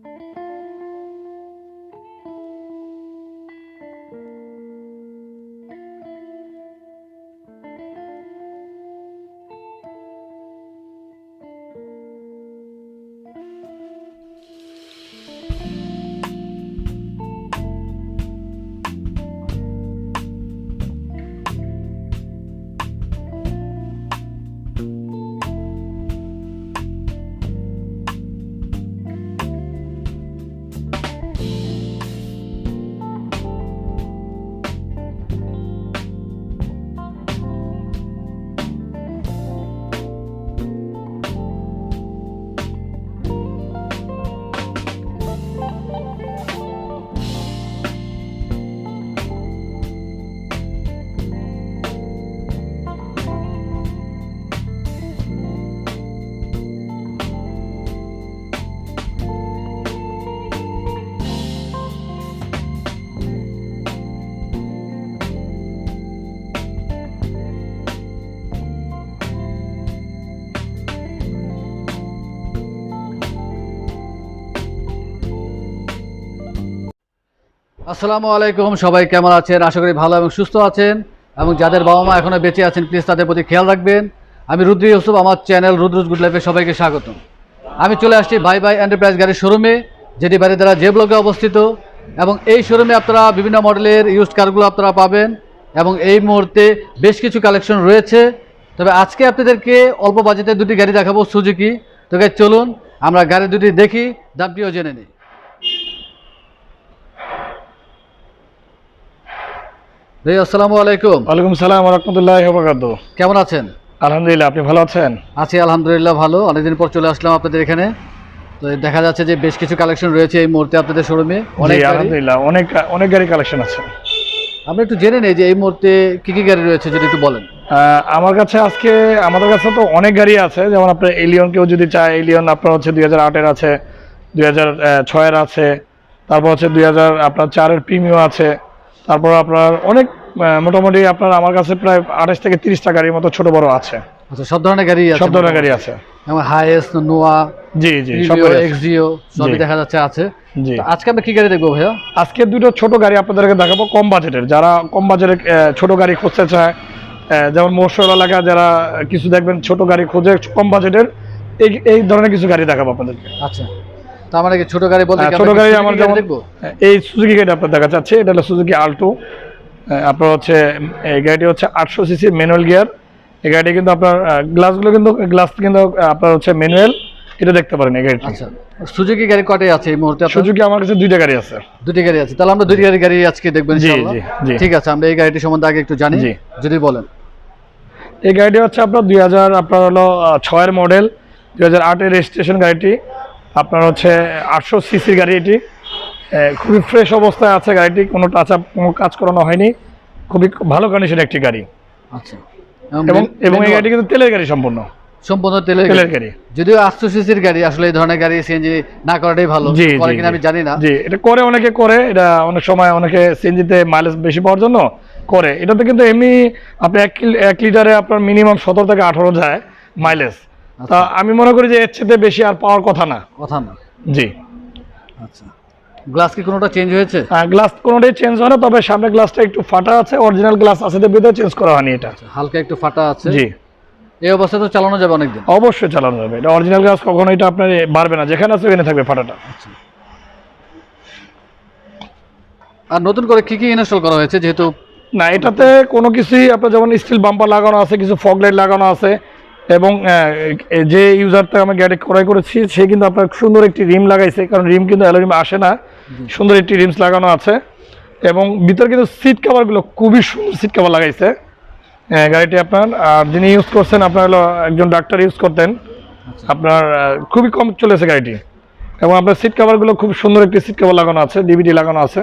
Música আসসালামু আলাইকুম, সবাই কেমন আছেন? আশা করি ভালো এবং সুস্থ আছেন। এবং যাদের বাবা মা এখনও বেঁচে আছেন প্লিজ তাদের প্রতি খেয়াল রাখবেন। আমি রুদ্র ইউসুফ, আমার চ্যানেল রুদ্রজ গুড লাইফে সবাইকে স্বাগতম। আমি চলে আসছি ভাই ভাই এন্টারপ্রাইজ গাড়ির শোরুমে যেটি বাড়ি দ্বারা যে ব্লকে অবস্থিত। এবং এই শোরুমে আপনারা বিভিন্ন মডেলের ইউজ কারগুলো আপনারা পাবেন। এবং এই মুহূর্তে বেশ কিছু কালেকশন রয়েছে। তবে আজকে আপনাদেরকে অল্প বাজেটে দুটি গাড়ি দেখাবো সুজুকি তো চলুন, আমরা গাড়ি দুটি দেখি, দামটিও জেনে নিই। ভাই আসসালামু আলাইকুম। ওয়ালাইকুম সালাম রহমতুল্লাহ বরকাত কেমন আছেন? আলহামদুলিল্লাহ আপনি ভালো আছেন? আছি আলহামদুলিল্লাহ ভালো। অনেকদিন পর চলে আসলাম আপনাদের এখানে। তো দেখা যাচ্ছে যে বেশ কিছু কালেকশন রয়েছে এই মুহূর্তে আপনাদের শোরুমে। অনেক আলহামদুলিল্লাহ অনেক অনেক গাড়ি কালেকশন আছে। আমরা একটু জেনে নেই যে এই মুহূর্তে কি কি গাড়ি রয়েছে যদি একটু বলেন। আমার কাছে আজকে আমাদের কাছে তো অনেক গাড়ি আছে। যেমন আপনার এলিয়ন কেউ যদি চায় এলিয়ন আপনার হচ্ছে দুই হাজার আটের আছে দুই হাজার ছয়ের আছে তারপর হচ্ছে দুই হাজার আপনার চারের প্রিমিয়াম আছে। তারপর আপনার অনেক মোটামুটি আপনার আমার কাছে প্রায় আঠাশ থেকে তিরিশটা গাড়ির মতো ছোট বড় আছে। আচ্ছা সব ধরনের গাড়ি আছে সব ধরনের গাড়ি আছে। যেমন হাইএস নোয়া জি জি সব রিভিও গাড়ি আছে। এক্সিও সবই দেখা যাচ্ছে আছে। আজকে আমরা কি গাড়ি দেখব ভাইয়া? আজকে দুটো ছোট গাড়ি আপনাদেরকে দেখাবো কম বাজেটের। যারা কম বাজেটের ছোট গাড়ি খুঁজতে চায় যেমন এলাকা যারা কিছু দেখবেন ছোট গাড়ি খোঁজে কম বাজেটের এই এই ধরনের কিছু গাড়ি দেখাবো আপনাদেরকে। আচ্ছা। তো আমরা কি ছোট গাড়ি বলতে হ্যাঁ, ছোট গাড়ি আমার গাড়ি যেমন এই সুজুকি গাড়ি আপনার দেখা যাচ্ছে এটা হলো সুজুকি আল্টো আপনার হচ্ছে এই গাড়িটি হচ্ছে আটশো সিসি ম্যানুয়াল গিয়ার এই গাড়িটি কিন্তু আপনার গ্লাসগুলো কিন্তু গ্লাস কিন্তু আপনার হচ্ছে ম্যানুয়াল এটা দেখতে পারেন এই গাড়িটি। আচ্ছা সুজুকি গাড়ি কটাই আছে এই মুহূর্তে সুজুকি আমার কাছে দুইটা গাড়ি আছে। দুটি গাড়ি আছে তাহলে আমরা দুটি গাড়ি গাড়ি আজকে দেখবেন জি, জি। ঠিক আছে আমরা এই গাড়িটি সম্বন্ধে আগে একটু জানি। যদি বলেন। এই গাড়িটি হচ্ছে আপনার দুই হাজার আপনার হলো ছয়ের মডেল দুই হাজার আটের রেজিস্ট্রেশন গাড়িটি। আপনার হচ্ছে আটশো সিসির গাড়ি এটি। খুবই ফ্রেশ অবস্থায় আছে গাড়িটি কোনো টাচ আপ কোনো কাজ করানো হয়নি। খুবই ভালো কন্ডিশনের একটি গাড়ি। আচ্ছা। এবং এবং এই গাড়িটি কিন্তু তেলের গাড়ি সম্পূর্ণ। সম্পূর্ণ তেলের তেলের গাড়ি। যদিও আটশো সিসির গাড়ি আসলে এই ধরনের গাড়ি সিএনজি না করাটাই ভালো। জি করে কিনা আমি জানি না। জি এটা করে অনেকে করে এটা অনেক সময় অনেকে সিএনজিতে মাইলেজ বেশি পাওয়ার জন্য করে। এটাতে কিন্তু এমনি আপনি এক কিল- এক লিটারে আপনার মিনিমাম সতেরো থেকে আঠারো যায় মাইলেজ তা আমি মনে করি যে এর চেয়ে বেশি আর পাওয়ার কথা না। কথা না। জি। আচ্ছা। গ্লাস কি কোনোটা চেঞ্জ হয়েছে? হ্যাঁ গ্লাস কোনোটাই চেঞ্জ হয় না তবে সামনে গ্লাসটা একটু ফাটা আছে অরিজিনাল গ্লাস আছে ভিতরে চেঞ্জ করা হয়নি এটা। হালকা একটু ফাটা আছে। জি। এই অবস্থায় তো চালানো যাবে অনেকদিন। অবশ্যই চালানো যাবে। এটা অরিজিনাল গ্লাস কখনো এটা আপনার বাড়বে না যেখানে আছে ওখানে থাকবে ফাটাটা। আর নতুন করে কি কি ইনস্টল করা হয়েছে যেহেতু? না এটাতে কোনো কিছুই আপনার যেমন স্টিল বাম্পার লাগানো আছে কিছু ফগ লাইট লাগানো আছে এবং যে ইউজার থেকে আমি গাড়ি ক্রয় করেছি সে কিন্তু আপনার সুন্দর একটি রিম লাগাইছে কারণ রিম কিন্তু অ্যালোরিম আসে না। সুন্দর একটি রিমস লাগানো আছে। এবং ভিতরে কিন্তু সিট কাভারগুলো খুবই সুন্দর সিট কাভার লাগাইছে। গাড়িটি আপনার আর যিনি ইউজ করছেন আপনার হলো একজন ডাক্তার ইউজ করতেন। আপনার খুবই কম চলেছে গাড়িটি। এবং আপনার সিট কাভারগুলো খুব সুন্দর একটি সিট কাভার লাগানো আছে ডিভিডি লাগানো আছে।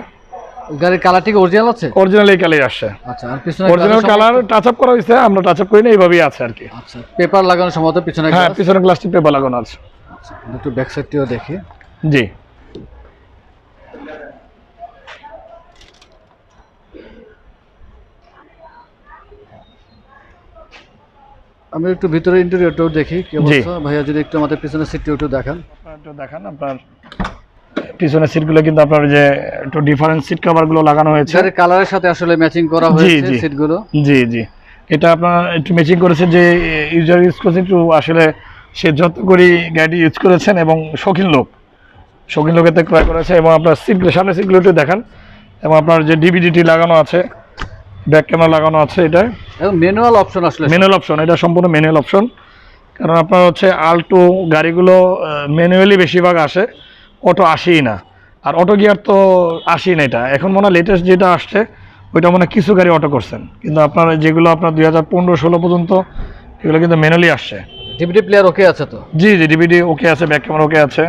গাড়ির কালারটি অরিজিনাল আছে? অরিজিনাল এই কালারই আসছে। আচ্ছা আর পিছনে অরিজিনাল কালার টাচ আপ করা হয়েছে আমরা টাচ আপ করি না এইভাবেই আছে আর কি। আচ্ছা পেপার লাগানো সম্ভবত পিছনে হ্যাঁ পিছনে প্লাস্টিক পেপার লাগানো আছে। আচ্ছা, একটু ব্যাক সাইডটিও দেখি। জি। আমি একটু ভিতরে ইন্টেরিয়রটাও দেখি কি অবস্থা? ভাইয়া যদি একটু আমাদের পিছনে সিটটিও একটু দেখান। একটু দেখান আপনার পিছনের সিটগুলো কিন্তু আপনার যে একটু ডিফারেন্ট সিট কভারগুলো লাগানো হয়েছে। কালারের সাথে আসলে ম্যাচিং করা হয়েছে। সিটগুলো জি জি। এটা আপনার একটু ম্যাচিং করেছে যে ইউজার ইউজ করেছে একটু আসলে সে যত করে গাড়ি ইউজ করেছেন এবং শৌখিন লোক। শৌখিন লোকেতে ক্রয় করেছে এবং আপনার সিটগুলো সামনের সিটগুলো একটু দেখান। এবং আপনার যে ডিভিডিটি লাগানো আছে ব্যাক ক্যামেরা লাগানো আছে এটা। এবং ম্যানুয়াল অপশন আসলে ম্যানুয়াল অপশন এটা সম্পূর্ণ ম্যানুয়াল অপশন কারণ আপনার হচ্ছে আলটো গাড়িগুলো ম্যানুয়ালি বেশিরভাগ আসে। অটো আসেই না। আর অটো গিয়ার তো আসেই না এটা। এখন মনে হয় লেটেস্ট যেটা আসছে ওইটা মনে কিছু গাড়ি অটো করছেন। কিন্তু আপনার যেগুলো আপনার দুই হাজার পনেরো ষোলো পর্যন্ত এগুলো কিন্তু ম্যানুয়ালি আসছে। ডিভিডি প্লেয়ার ওকে আছে তো? জি জি ডিভিডি ওকে আছে ব্যাক ক্যামেরা ওকে আছে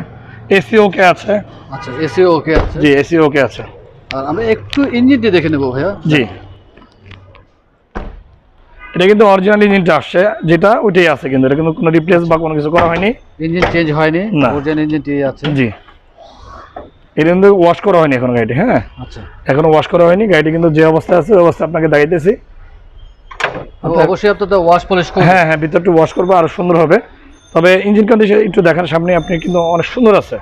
এসি ওকে আছে। আচ্ছা এসিও ওকে আছে। জি এসি ওকে আছে। আর আমরা একটু ইঞ্জিনটি দেখে নেব ভাইয়া। জি। এটা কিন্তু অরিজিনাল ইঞ্জিনটা আসছে। যেটা ওইটাই আছে কিন্তু এটা কিন্তু কোনো রিপ্লেস বা কোনো কিছু করা হয়নি। ইঞ্জিন চেঞ্জ হয়নি? না। অরিজিনাল ইঞ্জিনটি আছে। জি। এটা কিন্তু ওয়াশ করা হয়নি এখন গাড়িটি হ্যাঁ? আচ্ছা। এখনও ওয়াশ করা হয়নি গাড়িটি কিন্তু যে অবস্থায় আছে ওই অবস্থায় আপনাকে দেখাইতেছি। অবশ্যই ওয়াশ পলিশ হ্যাঁ হ্যাঁ ভিতরটা ওয়াশ করব আরও সুন্দর হবে। তবে ইঞ্জিন কন্ডিশন একটু দেখার সামনে আপনি কিন্তু অনেক সুন্দর আছে।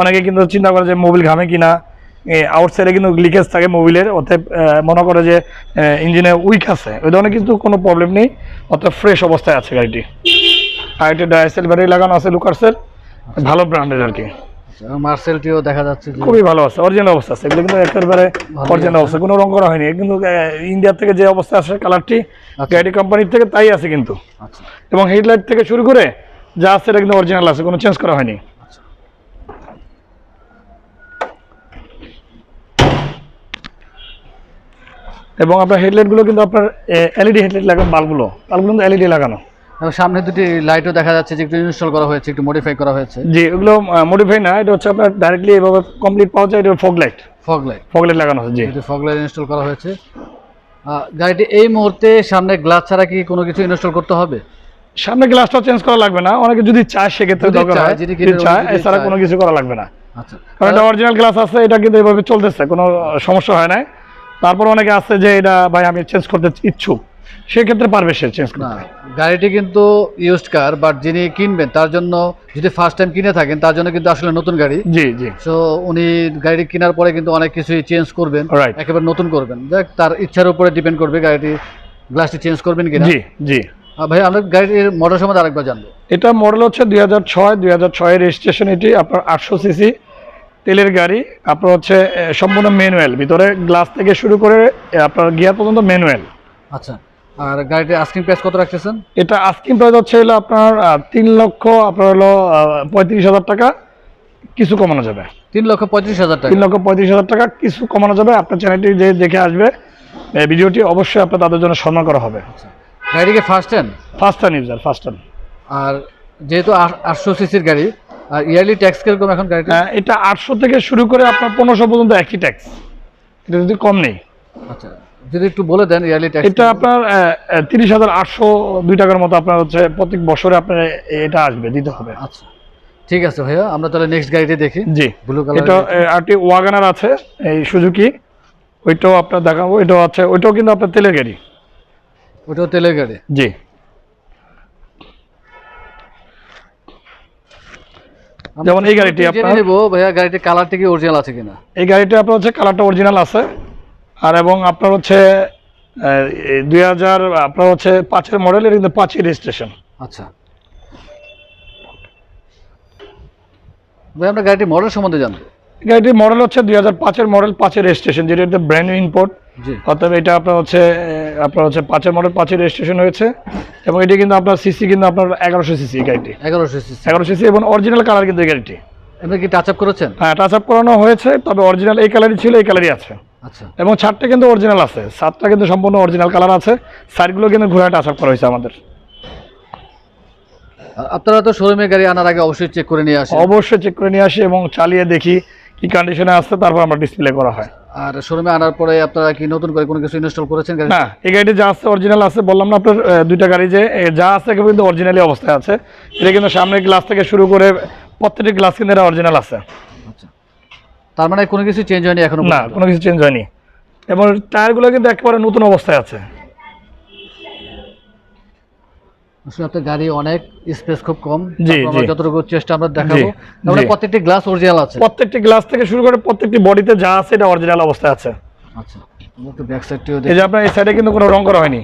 অনেকে কিন্তু চিন্তা করে যে মোবিল ঘামে কিনা। আউটসাইডে কিন্তু লিকেজ থাকে মোবিলের আহ, মনে করে যে ইঞ্জিনে উইক আছে। ওই ধরনের কিন্তু কোনো প্রবলেম নেই অতএব ফ্রেশ অবস্থায় আছে গাড়িটি। আর এটা ডায়াসেল ব্যাটারি লাগানো আছে লুকার্সের ভালো ব্র্যান্ডের আর কি। মার্সেলটিও দেখা যাচ্ছে খুবই ভালো আছে অরিজিনাল অবস্থা আছে। এগুলো কিন্তু একেবারে অরিজিনাল অবস্থা কোনো রং করা হয়নি। কিন্তু ইন্ডিয়া থেকে যে অবস্থা আসে কালারটি আচ্ছা। গাড়ি কোম্পানির থেকে তাই আছে কিন্তু। আচ্ছা। এবং হেডলাইট থেকে শুরু করে যা আছে এটা কিন্তু অরিজিনাল আছে কোনো চেঞ্জ করা হয়নি। এবং আপনার হেডলাইটগুলো কিন্তু আপনার এলইডি হেডলাইট লাগানো বাল্বগুলো বাল্বগুলো কিন্তু এলইডি লাগানো। এবং সামনে দুটি লাইটও দেখা যাচ্ছে যে একটু ইনস্টল করা হয়েছে একটু মডিফাই করা হয়েছে। জি এগুলো মডিফাই না এটা হচ্ছে আপনার ডাইরেক্টলি এভাবে কমপ্লিট পাওয়া যায় এটা fog light fog light fog light লাগানো আছে জি। ফগ লাইট ইনস্টল করা হয়েছে। গাড়িটি এই মুহূর্তে সামনে গ্লাস ছাড়া কি কোনো কিছু ইনস্টল করতে হবে? সামনে গ্লাসটা চেঞ্জ করা লাগবে না অনেকে যদি চায় সেক্ষেত্রে দরকার হয়। যদি চায় এছাড়া কোনো কিছু করা লাগবে না। আচ্ছা। কারণ এটা অরিজিনাল গ্লাস আছে এটা কিন্তু এভাবে চলতেছে কোনো সমস্যা হয় না তারপর অনেকে আছে যে এটা ভাই আমি চেঞ্জ করতে ইচ্ছুক। সেক্ষেত্রে পারবে সে চেঞ্জ না করতে গাড়িটি কিন্তু ইউজড কার বাট যিনি কিনবেন তার জন্য যদি ফার্স্ট টাইম কিনে থাকেন তার জন্য কিন্তু আসলে নতুন গাড়ি। জি জি। সো উনি গাড়িটি কেনার পরে কিন্তু অনেক কিছুই চেঞ্জ করবেন. একেবারে নতুন করবেন। দেখ তার ইচ্ছার উপরে ডিপেন্ড করবে গাড়িটি গ্লাসটি চেঞ্জ করবেন কিনা। জি জি। ভাই আমরা গাড়ির মডেল সম্বন্ধে আরেকবার জানব। এটা মডেল হচ্ছে দুই হাজার ছয় দুই হাজার ছয়ের রেজিস্ট্রেশন এটি আপনার আটশো সিসি তেলের গাড়ি। আপনার হচ্ছে সম্পূর্ণ ম্যানুয়াল ভিতরে গ্লাস থেকে শুরু করে আপনার গিয়ার পর্যন্ত ম্যানুয়াল আচ্ছা। আর গাড়িটির আস্কিং প্রাইস কত রাখতেছেন? এটা আস্কিং প্রাইস হচ্ছে হলো আপনার তিন লক্ষ আপনার হলো পঁয়ত্রিশ হাজার টাকা কিছু কমানো যাবে। তিন লক্ষ পঁয়ত্রিশ হাজার টাকা। তিন লক্ষ পঁয়ত্রিশ হাজার টাকা কিছু কমানো যাবে। আপনার চ্যানেলটি যে দেখে আসবে এই ভিডিওটি অবশ্যই আপনার তাদের জন্য সম্মান করা হবে। গাড়িটিকে first hand first time user first time আর যেহেতু আটশো সিসির গাড়ি আর ইয়ারলি ট্যাক্স কীরকম এখন গাড়িটি এটা আটশো থেকে শুরু করে আপনার পনেরোশো পর্যন্ত একই ট্যাক্স এটা যদি কম নেই। আচ্ছা। যদি একটু বলে দেন ইয়ারলি ট্যাক্স এটা আপনার তিরিশ হাজার আটশো দুই টাকার মতো আপনার হচ্ছে প্রত্যেক বছরে আপনার এটা আসবে দিতে হবে। আচ্ছা ঠিক আছে ভাইয়া আমরা তাহলে নেক্সট গাড়িটি দেখি। জি ব্লু কালার এটা আরটি ওয়াগানার আছে এই সুজুকি ওইটাও আপনার দেখাবো এটাও আছে ওইটাও কিন্তু আপনার তেলের গাড়ি। ওটাও তেলের গাড়ি। জি। যেমন এই গাড়িটি আপনার- নেব ভাইয়া গাড়িটির কালারটি কি অরিজিনাল আছে কিনা? এই গাড়িটা আপনার হচ্ছে কালারটা অরিজিনাল আছে। আর এবং আপনার হচ্ছে দুই হাজার আপনার হচ্ছে পাঁচের মডেল এটা কিন্তু পাঁচের রেজিস্ট্রেশন আচ্ছা। ভাই আমরা গাড়িটির মডেল সম্বন্ধে জানব। গাড়িটির মডেল হচ্ছে দুই হাজার পাঁচের মডেল পাঁচের রেজিস্ট্রেশন যেটা ব্র্যান্ড ইম্পোর্ট এটা আপনার হচ্ছে আপনার হচ্ছে পাঁচের মডেল পাঁচের রেজিস্ট্রেশন হয়েছে। এবং এটি কিন্তু আপনার সিসি কিন্তু আপনার এগারোশো সিসি গাড়িটি। এগারোশো সিসি এগারো সিসি এবং অরিজিনাল কালার কিন্তু এই গাড়িটি। আপনি কি টাচ আপ করেছেন? হ্যাঁ টাচ আপ করানো হয়েছে তবে অরিজিনাল এই কালারই ছিল এই কালারই আছে। এবং ছাদটা কিন্তু অরিজিনাল আছে। ছাদটা কিন্তু সম্পূর্ণ অরিজিনাল কালার আছে। সাইডগুলো কিন্তু ঘুরে টাচ আপ করা হয়েছে আমাদের। আপনারা তো শোরুমে গাড়ি আনার আগে অবশ্যই চেক করে নিয়ে আসেন। অবশ্যই চেক করে নিয়ে আসি এবং চালিয়ে দেখি কি কন্ডিশনে আসছে তারপর আমরা ডিসপ্লে করা হয়। আর শোরুমে আনার পরে আপনারা কি নতুন করে কোনো কিছু ইনস্টল করেছেন গাড়ি না এই গাড়িটি যা আছে অরিজিনাল আছে বললাম না আপনার দুইটা গাড়ি যে যা আছে এগুলো কিন্তু অরিজিনালি অবস্থায় আছে। এটা কিন্তু সামনের গ্লাস থেকে শুরু করে প্রত্যেকটি গ্লাস কিন্তু এটা অরিজিনাল আছে। আচ্ছা তার মানে কোনো কিছু চেঞ্জ হয়নি এখনও না কোনো কিছু চেঞ্জ হয়নি। এবং টায়ারগুলো কিন্তু একেবারে নতুন অবস্থায় আছে। আসলে আপনার গাড়ি অনেক স্পেস খুব কম। জি, তারপর আমরা জি। যতটুকু চেষ্টা আমরা দেখাবো। জি, প্রত্যেকটি গ্লাস অরিজিনাল আছে। প্রত্যেকটি গ্লাস থেকে শুরু করে প্রত্যেকটি বডিতে যা আছে এটা অরিজিনাল অবস্থায় আছে। আচ্ছা একটু ব্যাক সাইডটিও এই যে আপনার এই সাইডে কিন্তু কোনো রং করা হয়নি।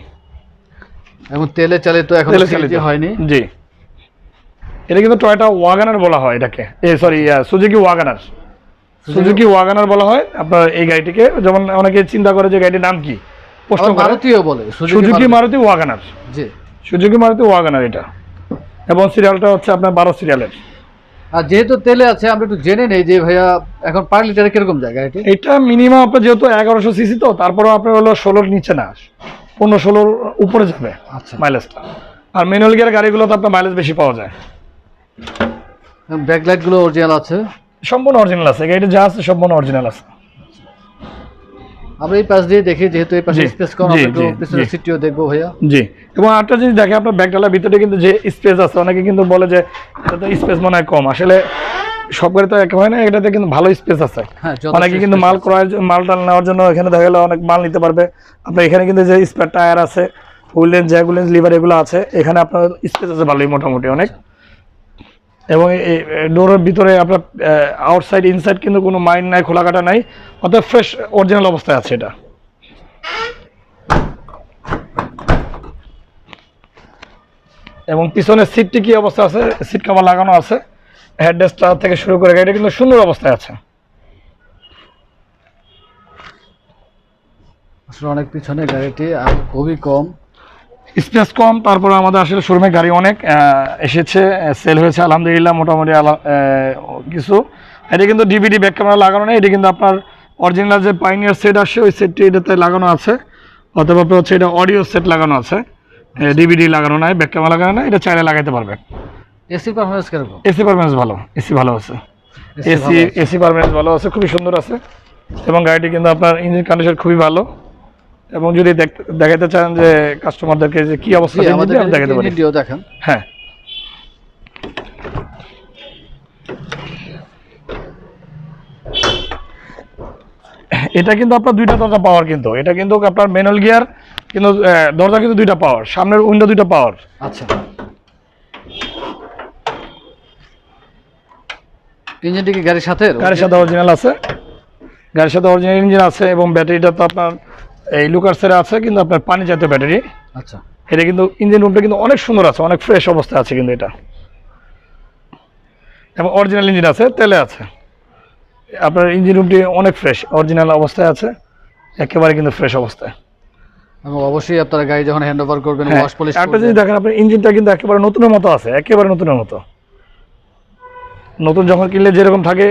এবং তেলে চালিত এখন তেলে হয়নি। জি। এটা কিন্তু টয়টা ওয়াগানার বলা হয় এটাকে। এ sorry Suzuki WagonR Suzuki WagonR বলা হয়। আপনার এই গাড়িটিকে যেমন অনেকে চিন্তা করে যে গাড়িটির নাম কি প্রশ্ন মারুতিও বলে সুজুকি মারুতি। ওয়াগানার জি। সুজুকি মারুতি ওয়াগানার এটা। এবং সিরিয়ালটা হচ্ছে আপনার বারো সিরিয়ালের আর যেহেতু তেলে আছে আমরা একটু জেনে নেই যে ভাইয়া এখন পার লিটারে কীরকম যায় গাড়িটি? এটা মিনিমাম আপনার যেহেতু এগারোশো সিসি তো তারপরে আপনার হলো ষোলোর নিচে না পনেরো ষোলোর উপরে যাবে আচ্ছা। মাইলেজটা আর ম্যানুয়াল গিয়ার গাড়িগুলোতে আপনার মাইলেজ বেশি পাওয়া যায়। ব্যাকলাইটগুলো অরিজিনাল আছে। সম্পূর্ণ অরিজিনাল আছে। গাড়িটা যা আছে সম্পূর্ণ অরিজিনাল আছে। আমরা এই পাশ দিয়ে দেখি যেহেতু এই পাশে স্পেস কম আমরা একটু পিছনের জি। সিটটিও দেখব ভাইয়া। জি। এবং আরেকটা জিনিস দেখে আপনার ব্যাগডালার ভিতরে কিন্তু যে স্পেস আছে অনেকে কিন্তু বলে যে এটা তো স্পেস মনে হয় কম। আসলে সব গাড়ি তো এক হয় না এটাতে কিন্তু ভালো স্পেস আছে। হ্যাঁ অনেকে কিন্তু মাল আছে। ক্রয়ের মাল টাল নেওয়ার জন্য এখানে দেখা গেলে অনেক মাল নিতে পারবে। আপনার এখানে কিন্তু যে স্পেয়ার টায়ার আছে হুইলেন্স জ্যাগুলেন্স লিভার এগুলো আছে। এখানে আপনার স্পেস আছে ভালোই মোটামুটি অনেক। এবং ডোরের ভিতরে আপনার আউটসাইড ইনসাইড কিন্তু কোনো মাইন্ড নাই, খোলাকাটা নাই অর্থাৎ ফ্রেশ অরিজিনাল অবস্থায় আছে এটা। এবং পিছনের সিটটি কি অবস্থা আছে? সিট কাভার লাগানো আছে। হেডরেস্টটা থেকে শুরু করে গাড়িটা কিন্তু সুন্দর অবস্থায় আছে। আসলে অনেক পিছনে গাড়িটি আর খুবই কম। স্পেস কম তারপরে আমাদের আসলে শোরুমে গাড়ি অনেক এসেছে সেল হয়েছে আলহামদুলিল্লাহ মোটামুটি কিছু। এটা কিন্তু ডিভিডি ব্যাক ক্যামেরা লাগানো নেই এটা কিন্তু আপনার অরিজিনাল যে পাইনিয়ার সেট আসে ওই সেটটি এটাতে লাগানো আছে অথবা আপনার হচ্ছে এটা অডিও সেট লাগানো আছে। ডিভিডি লাগানো নাই ব্যাক ক্যামেরা লাগানো নাই এটা চাইলে লাগাইতে পারবে এসি পারফরমেন্স কীরকম? এসি পারফরমেন্স ভালো এসি ভালো আছে। এসি এসি পারফরমেন্স ভালো আছে খুবই সুন্দর আছে এবং গাড়িটি কিন্তু আপনার ইঞ্জিন কন্ডিশন খুবই ভালো। এবং যদি দেখাতে চান যে কাস্টমারদেরকে যে কি অবস্থা আমাদের দেখাতে পারি। ইঞ্জিনটিও দেখান। হ্যাঁ। এটা কিন্তু আপনার দুইটা দরজা পাওয়ার কিন্তু। এটা কিন্তু আপনার ম্যানুয়াল গিয়ার কিন্তু দরজা কিন্তু দুইটা পাওয়ার সামনের উইন্ডো দুইটা পাওয়ার আচ্ছা। ইঞ্জিনটি কি গাড়ির সাথে? গাড়ির সাথে অরিজিনাল আছে। গাড়ির সাথে অরিজিনাল ইঞ্জিন আছে এবং ব্যাটারিটা তো আপনার এই লুকার্সের আছে কিন্তু আপনার পানি জাতীয় ব্যাটারি। আচ্ছা। এটা কিন্তু ইঞ্জিন রুমটা কিন্তু অনেক সুন্দর আছে অনেক ফ্রেশ অবস্থায় আছে কিন্তু এটা। এবং অরিজিনাল ইঞ্জিন আছে তেলে আছে। আপনার ইঞ্জিন রুমটি অনেক ফ্রেশ অরিজিনাল অবস্থায় আছে একেবারে কিন্তু ফ্রেশ অবস্থায়। এবং অবশ্যই আপনারা গাড়ি যখন হ্যান্ড ওভার করবেন হ্যাঁ, ওয়াশ পলিশ একটা জিনিস দেখেন আপনার ইঞ্জিনটা কিন্তু একেবারে নতুনের মতো আছে একেবারে নতুনের মতো। নতুন যখন কিনলে যেরকম থাকে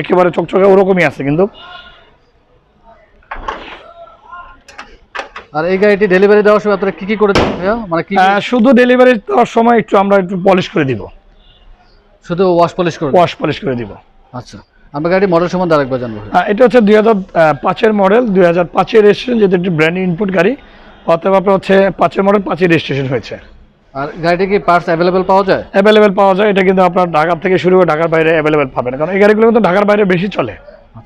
একেবারে চকচকে ওরকমই আছে কিন্তু। আর এই গাড়িটি ডেলিভারি দেওয়ার সময় আপনারা কি কি করে দেবেন মানে কি শুধু ডেলিভারি দেওয়ার সময় একটু আমরা একটু পলিশ করে দিব। শুধু ওয়াশ পলিশ করে ওয়াশ পলিশ করে দিব। আচ্ছা আমরা গাড়ি মডেল সম্বন্ধে আরেকবার জানব। আহ, এটা হচ্ছে দুই হাজার পাঁচের মডেল দুই হাজার পাঁচের রেজিস্ট্রেশন যেটা একটি ব্র্যান্ড ইনপুট গাড়ি অথবা আপনার হচ্ছে পাঁচের মডেল পাঁচের রেজিস্ট্রেশন হয়েছে। আর গাড়িটি কি পার্টস অ্যাভেলেবেল পাওয়া যায়? অ্যাভেলেবেল পাওয়া যায় এটা কিন্তু আপনার ঢাকা থেকে শুরু করে ঢাকার বাইরে অ্যাভেলেবেল পাবেন। কারণ এই গাড়িগুলো কিন্তু ঢাকার বাইরে বেশি চলে।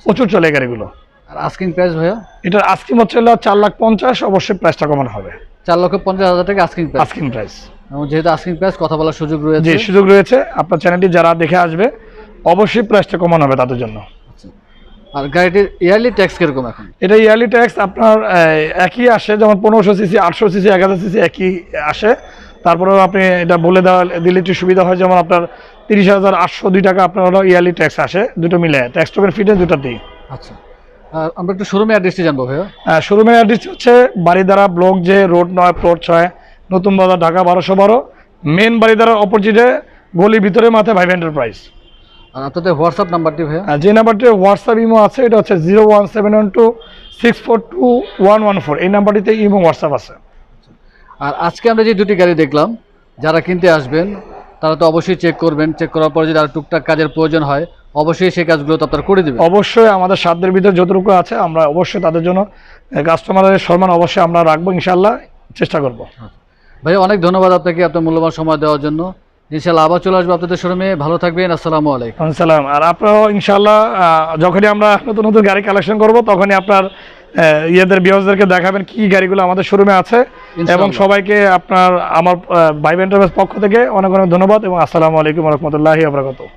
প্রচুর চলে এই গাড়িগুলো। আর আস্কিং প্রাইস ভাইয়া? এটার আস্কিম হচ্ছে হলো চার লাখ পঞ্চাশ অবশ্যই প্রাইসটা কমানো হবে। চার লক্ষ পঞ্চাশ হাজার টাকা আস্কিং প্রাইস আস্কিম প্রাইস যেহেতু আস্কিং প্রাইস কথা বলার সুযোগ রয়েছে। সুযোগ রয়েছে। আপনার চ্যানেলটি যারা দেখে আসবে অবশ্যই প্রাইসটা কমানো হবে তাদের জন্য। আর গাড়িটির ইয়ারলি ট্যাক্স কীরকম এখন? এটা ইয়ারলি ট্যাক্স আপনার একই আসে যেমন পনেরোশো সিসি আটশো সিসি এক হাজার সিসি একই আসে। তারপরেও আপনি এটা বলে দেওয়া দিলে একটু সুবিধা হয় যেমন আপনার তিরিশ হাজার আটশো দুই টাকা আপনার ইয়ারলি ট্যাক্স আসে। দুটো মিলে ট্যাক্স টোকেন ফিটনেস দুটাতেই। আচ্ছা। আমরা একটু শোরুমে অ্যাড্রেসটি জানব ভাইয়া। শোরুমের অ্যাড্রেস হচ্ছে বাড়িধারা ব্লক যে রোড নয় প্লট ছয় নতুন বাজার ঢাকা বারোশো বারো মেন বাড়িধারার অপোজিটে গলির ভিতরে মাথায় ভাইভ এন্টারপ্রাইজ আর আপনাদের হোয়াটসঅ্যাপ নাম্বারটি ভাইয়া? আর যে নাম্বারটি হোয়াটসঅ্যাপ ইমো আছে এটা হচ্ছে zero one seven one two six four two one one four এই নাম্বারটিতে ইমো হোয়াটসঅ্যাপ আছে। আর আজকে আমরা যে দুটি গাড়ি দেখলাম যারা কিনতে আসবেন তারা তো অবশ্যই চেক করবেন। চেক করার পর যদি আর টুকটাক কাজের প্রয়োজন হয় অবশ্যই সেই কাজগুলো তো আপনারা করে দেবেন। অবশ্যই আমাদের সাধ্যের ভিতরে যতটুকু আছে আমরা অবশ্যই তাদের জন্য কাস্টমারের সম্মান অবশ্যই আমরা রাখব ইনশাল্লাহ চেষ্টা করব। ভাই অনেক ধন্যবাদ আপনাকে আপনার মূল্যবান সময় দেওয়ার জন্য। ইনশাল্লাহ আবার চলে আসব আপনাদের শোরুমে। ভালো থাকবেন আসসালামু আলাইকুম। সালাম আর আপনারাও ইনশাল্লাহ যখনই আমরা নতুন নতুন গাড়ি কালেকশন করব তখনই আপনার ইয়েদের বিহসদেরকে দেখাবেন কি গাড়িগুলো আমাদের শোরুমে আছে। এবং সবাইকে আপনার আমার ভাই এন্টারপ্রাইজ পক্ষ থেকে অনেক অনেক ধন্যবাদ এবং আসসালামু আলাইকুম রহমতুল্লাহি আবরাকাতুহ